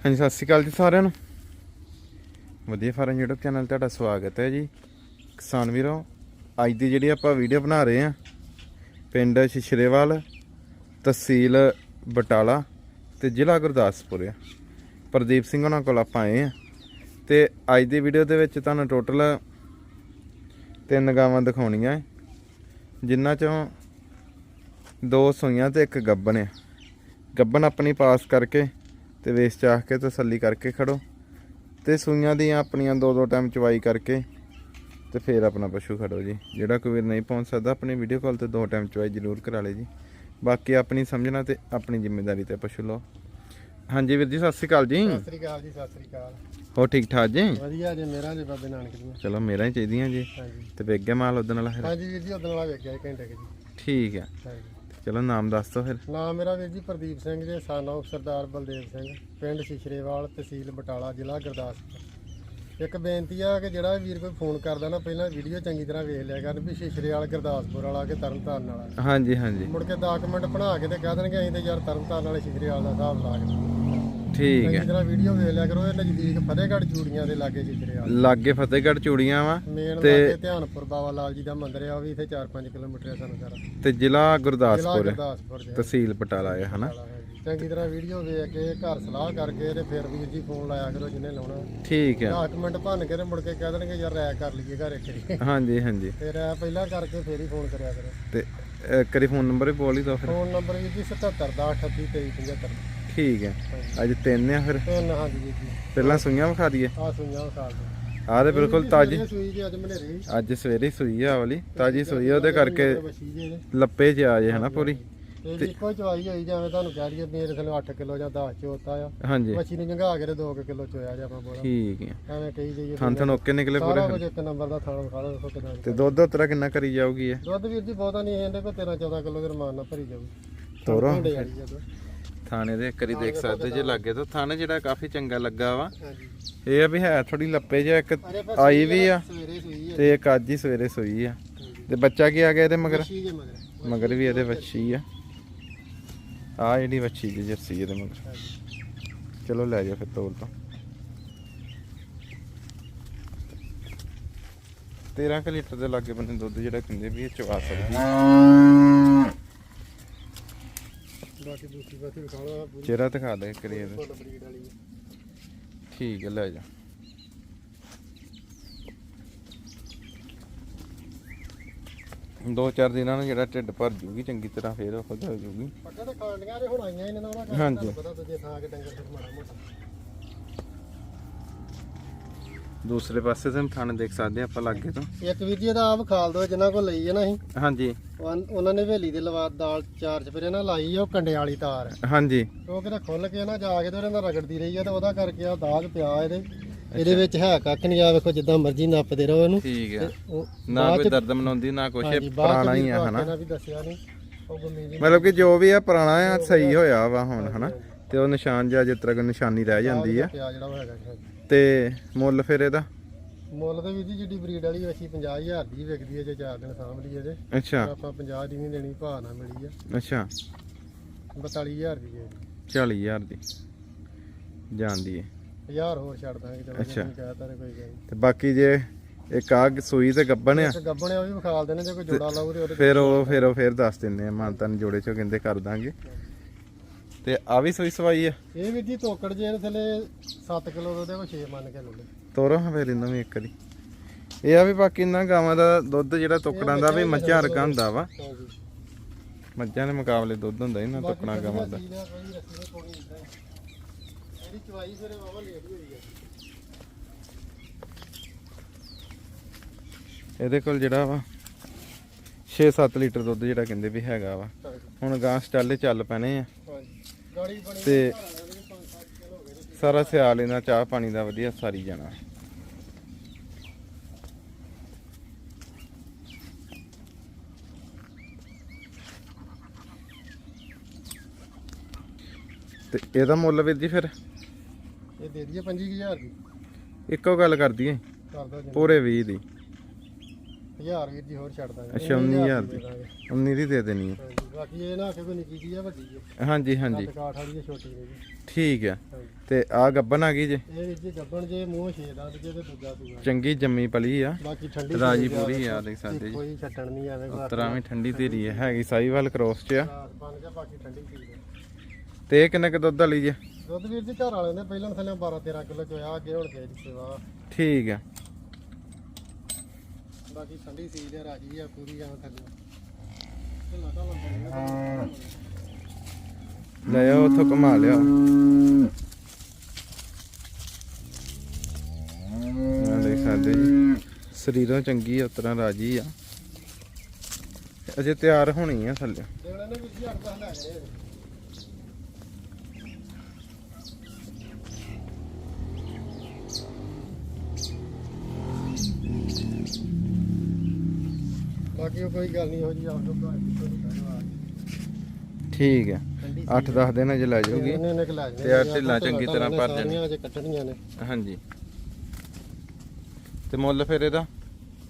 ਹਾਂਜੀ, ਸਤਿ ਸ਼੍ਰੀ ਅਕਾਲ ਜੀ ਸਾਰਿਆਂ ਨੂੰ। ਵਧੀਆ ਫਾਰਮ YouTube ਚੈਨਲ ਤੁਹਾਡਾ ਸਵਾਗਤ ਹੈ ਜੀ। ਕਿਸਾਨ ਵੀਰੋ, ਅੱਜ ਦੀ ਜਿਹੜੀ ਆਪਾਂ ਵੀਡੀਓ ਬਣਾ ਰਹੇ ਹਾਂ, ਪਿੰਡ ਸ਼ਿਸ਼ਰੇਵਾਲ ਤਹਿਸੀਲ ਬਟਾਲਾ ਤੇ ਜ਼ਿਲ੍ਹਾ ਗੁਰਦਾਸਪੁਰ ਆ। ਪ੍ਰਦੀਪ ਸਿੰਘ ਉਹਨਾਂ ਕੋਲ ਆਪਾਂ ਆਏ ਆ ਤੇ ਅੱਜ ਦੀ ਵੀਡੀਓ ਦੇ ਵਿੱਚ ਤੁਹਾਨੂੰ ਟੋਟਲ ਤਿੰਨ ਗਾਵਾਂ ਦਿਖਾਉਣੀਆਂ ਜਿਨ੍ਹਾਂ ਚੋਂ ਦੋ ਸੂਈਆਂ ਤੇ ਇੱਕ ਗੱਬਨ ਆ। ਗੱਬਨ ਆਪਣੀ ਪਾਸ ਕਰਕੇ ਤੇ ਵੇਸ ਚਾਹ ਕੇ ਤਸੱਲੀ ਕਰਕੇ ਖੜੋ ਤੇ ਸੂਈਆਂ ਦੀਆਂ ਆਪਣੀਆਂ ਦੋ ਦੋ ਟਾਈਮ ਚਵਾਈ ਕਰਕੇ ਤੇ ਫੇਰ ਆਪਣਾ ਪਸ਼ੂ ਖੜੋ ਜੀ। ਜਿਹੜਾ ਕੋਈ ਵੀਰ ਨਹੀਂ ਪਹੁੰਚ ਸਕਦਾ ਆਪਣੀ ਵੀਡੀਓ ਕਾਲ ਤੇ ਦੋ ਟਾਈਮ ਚਵਾਈ ਜ਼ਰੂਰ ਕਰਾ ਲੇ ਜੀ। ਬਾਕੀ ਆਪਣੀ ਸਮਝਣਾ ਤੇ ਆਪਣੀ ਜ਼ਿੰਮੇਵਾਰੀ ਤੇ ਪਸ਼ੂ ਲਓ। ਹਾਂਜੀ ਵੀਰ ਜੀ ਸਤਿ ਸ਼੍ਰੀ ਅਕਾਲ ਜੀ। ਸਤਿ ਸ੍ਰੀ ਅਕਾਲ ਜੀ ਸਤਿ ਸ੍ਰੀ ਅਕਾਲ। ਹੋ ਠੀਕ ਠਾਕ ਜੀ? ਵਧੀਆ ਜੀ ਮੇਰਾ ਜੀ ਬਾਬੇ ਨਾਨਕ ਦੀਆਂ। ਚਲੋ ਮੇਰਾ ਹੀ ਚਾਹੀਦੀਆਂ ਜੀ। ਤੇ ਵੇਖ ਗਿਆ ਮਾਲ ਉਦਣ ਵਾਲਾ ਫਿਰ? ਹਾਂਜੀ ਵੀਰ ਜੀ ਉਦੋਂ ਵਾਲਾ ਵੇਖ ਗਿਆ ਘੰਟੇ ਕੁ ਜੀ। ਠੀਕ ਹੈ। ਹਾਂਜੀ। ਚਲੋ ਨਾਮ ਦੱਸ ਦਿਓ ਫਿਰ। ਨਾਮ ਮੇਰਾ ਵੀਰ ਜੀ ਪ੍ਰਦੀਪ ਸਿੰਘ ਜੀ ਸਾਨੋ ਸਰਦਾਰ ਬਲਦੇਵ ਸਿੰਘ ਪਿੰਡ ਸ਼ਿਸ਼ਰੇਵਾਲ ਤਹਿਸੀਲ ਬਟਾਲਾ ਜ਼ਿਲ੍ਹਾ ਗੁਰਦਾਸਪੁਰ। ਇੱਕ ਬੇਨਤੀ ਆ ਕਿ ਜਿਹੜਾ ਵੀਰ ਕੋਈ ਫੋਨ ਕਰਦਾ ਨਾ ਪਹਿਲਾਂ ਵੀਡੀਓ ਚੰਗੀ ਤਰ੍ਹਾਂ ਵੇਖ ਲਿਆ ਕਰਨ ਵੀ ਸ਼ਿਸ਼ਰੇਵਾਲ ਗੁਰਦਾਸਪੁਰ ਵਾਲਾ ਕਿ ਤਰਨਤਾਰਨ ਵਾਲਾ। ਹਾਂਜੀ ਹਾਂਜੀ। ਮੁੜ ਕੇ ਡਾਕੂਮੈਂਟ ਬਣਾ ਕੇ ਤੇ ਕਹਿ ਦੇਣਗੇ ਅਸੀਂ ਤੇ ਯਾਰ ਤਰਨਤਾਰਨ ਵਾਲੇ ਸ਼ਿਸ਼ਰੇਵਾਲ ਦਾ ਹਿਸਾਬ ਲਾ ਕੇ। ਠੀਕ ਹੈ। ਤਰ੍ਹਾਂ ਵੀਡੀਓ ਵੇਖ ਲਿਆ ਕਰੋ ਇਹ ਨਜ਼ਦੀਕ ਫਤਿਹਗੜ੍ਹ ਚੂੜੀਆਂ ਦੇ ਲਾਗੇ ਸ਼ਿਸ਼ਰੇਵਾਲ ਲਾਗੇ ਫਤਿਹਗੜ੍ਹ ਚੂੜੀਆਂ ਵਾ ਮੇਨ ਤੇ- ਧਿਆਨਪੁਰ ਬਾਬਾ ਲਾਲ ਜੀ ਦਾ ਮੰਦਿਰ ਆ ਉਹ ਵੀ ਇੱਥੇ 4-5 ਕਿਲੋਮੀਟਰ ਹੈ ਸਾਨੂੰ ਸਾਰਾ। ਤੇ ਜ਼ਿਲ੍ਹਾ ਗੁਰਦਾਸਪੁਰ ਤਹਿਸੀਲ ਬਟਾਲਾ ਹੈ ਹਨਾ? ਚੰਗੀ ਤਰ੍ਹਾਂ ਵੀਡੀਓ ਵੇਖ ਕੇ ਘਰ ਸਲਾਹ ਕਰਕੇ ਤੇ ਫਿਰ ਵੀਰ ਜੀ ਫੋਨ ਲਾਇਆ ਕਰੋ ਜਿਹਨੇ ਲਾਉਣਾ। ਠੀਕ ਹੈ। 10 ਮਿੰਟ ਭੰਨ ਕੇ ਤੇ ਮੁੜ ਕੇ ਕਹਿ ਦੇਣਗੇ ਯਾਰ ਰਾਇ ਕਰ ਲਈਏ ਘਰ ਇੱਕ ਵਾਰੀ। ਹਾਂਜੀ ਹਾਂਜੀ। ਰਾਇ ਪਹਿਲਾਂ ਕਰਕੇ ਫੇਰ ਹੀ ਫੋਨ ਕਰਿਆ ਕਰੋ। ਤੇ ਕਰੀ ਫੋਨ ਨੰਬਰ ਵੀ ਬੋਲ ਹੀ ਦੋ ਫਿਰ। ਫੋਨ ਨੰਬਰ ਵੀਰ ਜੀ 77 ਦਾ 38 23 75 ਠੀਕ ਹੈ। ਅੱਜ ਤਿੰਨ ਆ ਫਿਰ। ਤਿੰਨ ਹਾਂਜੀ ਜੀ ਪਹਿਲਾਂ ਸੂਈਆਂ ਵਿਖਾ ਦਈਏ। ਆ ਸੁਈਆਂ ਖਾਲ ਆਹ ਤੇ ਬਿਲਕੁਲ ਤਾਜੀ। ਸੂਈ ਜੀ ਅੱਜ ਮਨੇਰੀ ਅੱਜ ਸਵੇਰੇ ਸੂਈ ਆ ਵਾਲੀ। ਤਾਜੀ ਸੂਈ ਆ ਉਹਦੇ ਕਰਕੇ। ਲੱਪੇ 'ਚ ਆ ਜੇ ਹਨਾ ਪੂਰੀ। ਤੇ ਜੀ ਇੱਕੋ ਚਵਾਈ ਹੋਈ ਜਿਵੇਂ ਤੁਹਾਨੂੰ ਕਹਿ ਦਈਏ ਮੇਰੇ ਥੱਲੇ 8 ਕਿਲੋ ਜਾਂ 10 ਚੋਤਾ ਆ। ਹਾਂਜੀ। ਮੱਛੀ ਨੂੰ ਜੰਗਾ ਕੇ ਤੇ 2 ਕਿਲੋ ਚੋਇਆ ਜਾਂ ਆਪਾਂ ਬੋਲਾ। ਠੀਕ ਹੈ ਐਵੇਂ ਕਹੀ ਜਾਈਏ ਥਣ ਥਣ ਓਕੇ ਨਿਕਲੇ ਪੂਰੇ। ਸਾਰਾ ਕੁਝ ਇੱਕ ਨੰਬਰ ਦਾ ਥਾਣਾ ਖਾ ਲਓ ਦੇਖੋ ਕਿਦਾਂ ਤੇ ਦੁੱਧ ਉਤਰਾ ਕਿੰਨਾ ਕਰੀ ਜਾਊਗੀ ਇਹ? ਦੁੱਧ ਵੀਰ ਜੀ ਬਹੁਤਾ ਨਹੀਂ ਇਹਦੇ ਕੋ 13 14 ਕਿਲੋ ਦੇ ਰਮਾਨ ਨਾਲ ਭਰੀ ਜਾਊ ਤੋਰੋ। ਥਾਣੇ ਦੇ ਕਰੀ ਦੇਖ ਸਕਦੇ ਜੇ ਲੱਗੇ ਤਾਂ ਥਾਣੇ ਜਿਹੜਾ ਕਾਫੀ ਚੰਗਾ ਲੱਗਾ ਵਾ। ਇਹ ਆ ਵੀ ਹੈ ਥੋੜੀ ਲੱਪੇ ਜਿਹਾ ਇੱਕ ਆਈ ਵੀ ਆ ਤੇ ਇੱਕ ਅੱਜ ਹੀ ਸਵੇਰੇ ਸੂਈ ਆ। ਤੇ ਬੱਚਾ ਕੀ ਆ ਗਿਆ ਇਹਦੇ ਮਗਰ? ਮਗਰ। ਵੀ ਇਹਦੇ ਵੱਛੀ ਆ। ਆ ਜਿਹੜੀ ਵੱਛੀ ਦੀ ਜਰਸੀ ਇਹਦੇ ਮਗਰ। ਚਲੋ ਲੈ ਜਾਓ ਫਿਰ ਤੋਲ ਤੋਂ। 13 ਕੁ ਲੀਟਰ ਦੇ ਲਾਗੇ ਬੰਨੇ ਦੁੱਧ ਜਿਹੜਾ ਕਹਿੰਦੇ ਵੀ ਇਹ ਚਵਾ ਸਕਦੀ ਬਾਕੀ ਦੂਸਰੀ ਬਾਤੀ ਵਿਖਾ ਲਓ ਪੂਰੀ। ਚਿਹਰਾ ਦਿਖਾ ਦੇ ਕਰੀ ਇਹਦਾ। ਫੁੱਲ ਬਰੀਡ ਵਾਲੀ ਹੈ। ਠੀਕ ਹੈ ਲੈ ਜਾ। ਦੋ ਚਾਰ ਦਿਨਾਂ ਨੂੰ ਜਿਹੜਾ ਢਿੱਡ ਭਰ ਜੂਗੀ ਚੰਗੀ ਤਰ੍ਹਾਂ ਫੇਰ ਉਹ ਜੂਗੀ ਪੱਕਾ ਤਾਂ ਖਾਂਡੀਆਂ ਦੇ ਹੁਣ ਆਈਆਂ ਇਹਨਾਂ ਨਾਲ ਹਾਂਜੀ। ਪਤਾ ਦੂਜੇ ਥਾਂ ਕੇ ਡੰਗਰ ਫਿਰ ਮਾੜਾ ਮੋਟਾ। ਦੂਸਰੇ ਪਾਸੇ ਤੋਂ ਥਣ ਦੇਖ ਸਕਦੇ ਆਪਾਂ ਲਾਗੇ ਤੋਂ। ਇੱਕ ਵੀਰ ਜੀ ਇਹਦਾ ਆਪ ਖਾਲ ਦੋ ਜਿਨ੍ਹਾਂ ਕੋਲ ਲਈ ਹੈ ਨਾ ਅਸੀਂ। ਹਾਂਜੀ। ਉਹ- ਉਹਨਾਂ ਨੇ ਹਵੇਲੀ ਦੇ ਲਵਾ ਦਾਲ ਚਾਰ ਚਪਰੇ ਨਾ ਲਾਈ ਆ ਉਹ ਕੰਡੇ ਵਾਲੀ ਤਾਰ। ਹਾਂਜੀ। ਉਹ ਕਿਤੇ ਖੁੱਲ ਕੇ ਨਾ ਜਾ ਕੇ ਤੇ ਉਹਦੇ ਨਾਲ ਰਗੜਦੀ ਰਹੀ ਆ ਤੇ ਉਹਦਾ ਕਰਕੇ ਆ ਦਾਗ ਪਿਆ ਇਹਦੇ। ਇਹਦੇ ਵਿੱਚ ਹੈ ਕੱਖ ਨਹੀਂ ਆ ਵੇਖੋ ਜਿੱਦਾਂ ਮਰਜ਼ੀ ਨੱਪਦੇ ਰਹੋ ਇਹਨੂੰ। ਠੀਕ ਹੈ ਉਹ ਨਾ ਕੋਈ ਦਰਦ ਮਨਾਉਂਦੀ ਨਾ ਕੁਛ ਇਹ ਪੁਰਾਣਾ ਹੀ ਆ ਹਨਾ। ਇਹਨਾਂ ਵੀ ਦੱਸਿਆ ਨਹੀਂ ਉਹ ਗਮੀ ਜੀ ਮਤਲਬ ਕਿ ਜੋ ਵੀ ਆ ਪੁਰਾਣਾ ਆ ਸਹੀ ਹੋਇਆ ਵਾ ਹੁਣ ਹਨਾ। ਤੇ ਉਹ ਨਿਸ਼ਾਨ ਜਿਹਾ ਜਿਸ ਤਰ੍ਹਾਂ ਕੋਈ ਨਿਸ਼ਾਨੀ ਰਹਿ ਜਾਂਦੀ ਆ। ਪਿਆ ਜਿਹੜਾ ਉਹ ਹੈਗਾ ਜੀ। ਤੇ ਮੁੱਲ ਫਿਰ ਇਹਦਾ? ਮੁੱਲ ਤੇ ਵੀਰ ਜੀ ਜਿੱਡੀ ਬਰੀਡ ਵਾਲੀ ਵੈਸੀ 50000 ਦੀ ਵਿਕਦੀ ਹੈ ਜੇ ਚਾਰ ਦਿਨ ਸਾਂਭ ਲਈਏ ਤੇ ਅੱਛਾ। ਆਪਾਂ 50 ਦੀ ਨਹੀਂ ਦੇਣੀ ਭਾਅ ਨਾ ਮਿਲੀ ਆ। ਅੱਛਾ। 42000 ਦੀ ਹੈ 40000 ਦੀ। ਜਾਂਦੀ ਹੈ 1000 ਹੋਰ ਛੱਡ ਦਾਂਗੇ ਚਲੋ ਅੱਛਾ। ਕਹਤਾ ਕੋਈ ਗੱਲ ਤੇ ਬਾਕੀ ਜੇ ਇੱਕ ਆ ਸੂਈ ਤੇ ਗੱਬਣ ਆ ਗੱਬਣੇ ਉਹ ਵੀ ਵਿਖਾਲ ਦੇਣੇ ਜੇ ਕੋਈ ਜੋੜਾ ਲਾਊ ਤੇ ਫਿਰ ਉਹ ਫਿਰ ਉਹ ਫਿਰ ਦੱਸ ਦਿੰਦੇ ਆ ਮਾਨਤਾ ਨੂੰ ਜੋੜੇ ਚੋਂ ਕਹਿੰਦੇ ਕਰ ਦਾਂਗੇ। ਤੇ ਆ ਵੀ ਸੂਈ ਸਵਾਈ ਆ। ਇਹ ਵੀਰ ਜੀ ਤੋਕੜ ਜੇ ਇਹਦੇ ਥੱਲੇ 7 ਕਿਲੋ ਦੇ ਕੋਲ 6 ਮੰਨ ਕੇ ਲੈ ਤੋਰੋ ਫਿਰ ਇਹਨਾਂ ਵੀ ਇੱਕ ਵਾਰੀ। ਇਹ ਆ ਵੀ ਬਾਕੀ ਇਹਨਾਂ ਗਾਵਾਂ ਦਾ ਦੁੱਧ ਜਿਹੜਾ ਟੁਕੜਾਂ ਦਾ ਵੀ ਮੱਝਾਂ ਵਰਗਾ ਹੁੰਦਾ ਵਾ। ਮੱਝਾਂ ਦੇ ਮੁਕਾਬਲੇ ਦੁੱਧ ਹੁੰਦਾ ਇਹਨਾਂ ਟੁਕੜਾਂ ਗਾਵਾਂ ਦਾ। ਦੇ। ਇਹਦੀ ਚਵਾਈ ਫਿਰ ਵਾਵਾ ਲੇਟ ਹੋਈ ਹੈ ਇਹਦੇ ਕੋਲ ਜਿਹੜਾ ਵਾ 6-7 ਲੀਟਰ ਦੁੱਧ ਜਿਹੜਾ ਕਹਿੰਦੇ ਵੀ ਹੈਗਾ ਵਾ। ਹੁਣ ਗਾਂ ਸਟਾਲੇ ਚੱਲ ਪੈਣੇ ਆ। ਹਾਂਜੀ। ਤੇ ਘਰ ਵਾਲਿਆਂ ਦੇ 5-7 ਕਿਲੋ ਹੋ ਗਏ ਨੇ। ਸਾਰਾ ਸਿਆਲ ਇਹਨਾਂ ਚਾਹ ਪਾਣੀ ਦਾ ਵਧੀਆ ਸਾਰੀ ਜਾਣਾ। ਤੇ ਇਹਦਾ ਮੁੱਲ ਵੀਰ ਜੀ ਫਿਰ? ਇਹ ਦੇ ਦਈਏ 25000 ਦੀ। ਇੱਕੋ ਗੱਲ ਕਰ ਦਈਏ। ਕਰ ਦੋ ਜੀ। ਪੂਰੇ 20 ਦੀ। 1000 ਵੀਰ ਜੀ ਹੋਰ ਛੱਡ ਦਾਂਗੇ ਅੱਛਾ, 19,000 ਦੀ। 19 ਦੀ ਦੇ ਦੇਣੀ ਹੈ। ਹਾਂਜੀ ਬਾਕੀ ਇਹ ਨਾ ਕਿ ਕੋਈ ਨਿੱਕੀ ਜੀ ਆ ਵੱਡੀ ਹੈ ਹਾਂਜੀ ਹਾਂਜੀ। ਕੱਦ ਕਾਠ ਵਾਲੀ ਹੈ ਛੋਟੀ ਹੈ ਜੀ। ਠੀਕ ਹੈ ਹਾਂਜੀ। ਤੇ ਆ ਗੱਬਨ ਆ ਗਈ ਜੇ? ਇਹ ਵੀਰ ਜੀ ਗੱਬਣ ਜੇ ਮੂੰਹ ਛੇ ਦੰਦ ਜੇ ਤੇ ਦੂਜਾ ਸੂਆ। ਚੰਗੀ ਜੰਮੀ ਪਲੀ ਆ। ਬਾਕੀ ਠੰਡੀ ਰਾਜੀ ਪੂਰੀ ਆ ਦੇਖ ਸਕਦੇ ਜੀ। ਕੋਈ ਛੱਡਣ ਨਹੀਂ ਆਵੇ ਉਤਰਾਂ ਵੀ ਠੰਡੀ ਧੀਰੀ ਹੈ ਹੈਗੀ ਸਾਈਵਾਲ ਕ੍ਰੋਸ ਚ ਆ। ਰਾਤ ਬਣ ਗਿਆ ਬਾਕੀ ਠੰਡੀ ਚੀਜ਼ ਆ। ਤੇ ਕਿੰਨੇ ਕ ਦੁੱਧ ਵਾਲੀ ਜੇ? ਦੁੱਧ ਵੀਰ ਜੀ ਘਰ ਵਾਲੇ ਨੇ ਪਹਿਲਾਂ ਥੱਲੇ 12 13 ਕਿਲੋ ਚੋਇਆ ਅੱਗੇ ਹੁਣ ਜੀ ਸੇਵਾ ਠੀਕ ਆ। ਬਾਕੀ ਠੰਡੀ ਚੀਜ਼ ਆ ਰਾਜੀ ਆ, ਪੂਰੀ ਆ ਥੱਲੇ ਢਿੱਲਾ ਢਾਲਾ ਬਣਿਆ ਲੈ ਆਓ, ਉੱਥੋਂ ਘੁਮਾ ਲਿਆ। ਆ ਦੇਖ ਸਕਦੇ ਜੀ। ਸਰੀਰੋਂ ਚੰਗੀ ਆ ਉਤਰਾਂ ਰਾਜੀ ਆ। ਅਜੇ ਤਿਆਰ ਹੋਣੀ ਆ ਥੱਲੇ। ਦੇਣਾ ਨੇ ਵੀਰ 8 10 ਲੈ ਗਏ ਬਾਕੀ ਉਹ ਕੋਈ ਗੱਲ ਨਹੀਂ ਹੋ ਜੀ ਆਪ ਤੋਂ ਘਰ ਦੀ ਕੋਈ ਗੱਲ ਠੀਕ ਆ ਠੰਡੀ 8-10 ਦਿਨ ਅਜੇ ਲੈ ਜਾਊਗੀ। ਇਹਨੇ ਨੇ ਲੈ ਤੇ ਢਿੱਲਾਂ ਚੰਗੀ ਤਰ੍ਹਾਂ ਭਰ ਜਾਣੀ। ਜਾਣੀਆਂ ਅਜੇ ਕੱਟਣੀਆਂ ਨੇ। ਹਾਂਜੀ। ਤੇ ਮੁੱਲ ਫਿਰ ਇਹਦਾ?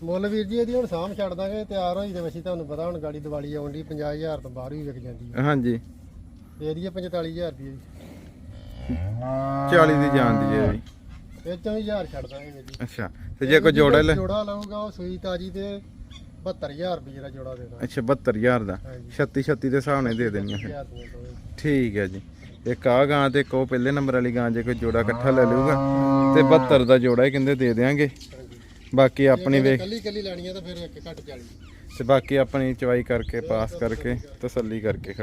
ਮੁੱਲ ਵੀਰ ਜੀ ਇਹਦੀ ਹੁਣ ਸਾਂਭ ਛੱਡ ਦਾਂਗੇ ਤਿਆਰ ਹੋਈ ਤੇ ਵਸੀ ਤੁਹਾਨੂੰ ਪਤਾ ਹੁਣ ਗਾੜੀ ਦੀਵਾਲੀ ਆਉਣ ਦੀ 50000 ਤੋਂ ਬਾਹਰ ਵੀ ਵਿਕ ਜਾਂਦੀ ਹੈ। ਹਾਂਜੀ। ਤੇ ਇਹਦੀ ਹੈ 45000 ਰੁਪਏ ਦੀ। 40 ਦੀ ਜਾਣ ਦੀ ਹੈ ਜੀ। ਇਹ ਚੋਂ ਵੀ 1000 ਛੱਡ ਦਾਂਗੇ ਵੀਰ ਜੀ। ਅੱਛਾ ਤੇ ਜੇ ਕੋਈ ਜੋੜਾ ਲੈ ਜੋੜਾ ਲਊਗਾ ਉਹ ਸੂਈ ਤਾਜੀ ਤੇ 72000 ਰੁਪਏ ਦਾ ਜੋੜਾ ਦੇ ਦਾਂਗੇ। ਅੱਛਾ 72000 ਦਾ। ਹਾਂਜੀ। 36 36 ਦੇ ਹਿਸਾਬ ਨਾਲ ਦੇ ਦੇਣੀਆਂ ਫਿਰ। 1000 ਦੀਆਂ ਦੋਵੇਂ। ਠੀਕ ਹੈ ਜੀ। ਇੱਕ ਆ ਗਾਂ ਤੇ ਇੱਕ ਉਹ ਪਹਿਲੇ ਨੰਬਰ ਵਾਲੀ ਗਾਂ ਜੇ ਕੋਈ ਜੋੜਾ ਇਕੱਠਾ ਲੈ ਲਊਗਾ ਤੇ 72 ਦਾ ਜੋੜਾ ਹੀ ਕਹਿੰਦੇ ਦੇ ਦੇਾਂਗੇ ਬਾਕੀ ਆਪਣੀ ਵੇਖ ਕੱਲੀ ਕੱਲੀ ਲੈਣੀ ਆ ਤਾਂ ਫਿਰ ਇੱਕ ਘੱਟ 40 ਤੇ ਬਾਕੀ ਆਪਣੀ ਚਵਾਈ ਕਰਕੇ ਪਾਸ ਕਰਕੇ ਤਸੱਲੀ ਕਰਕੇ ਖੜ।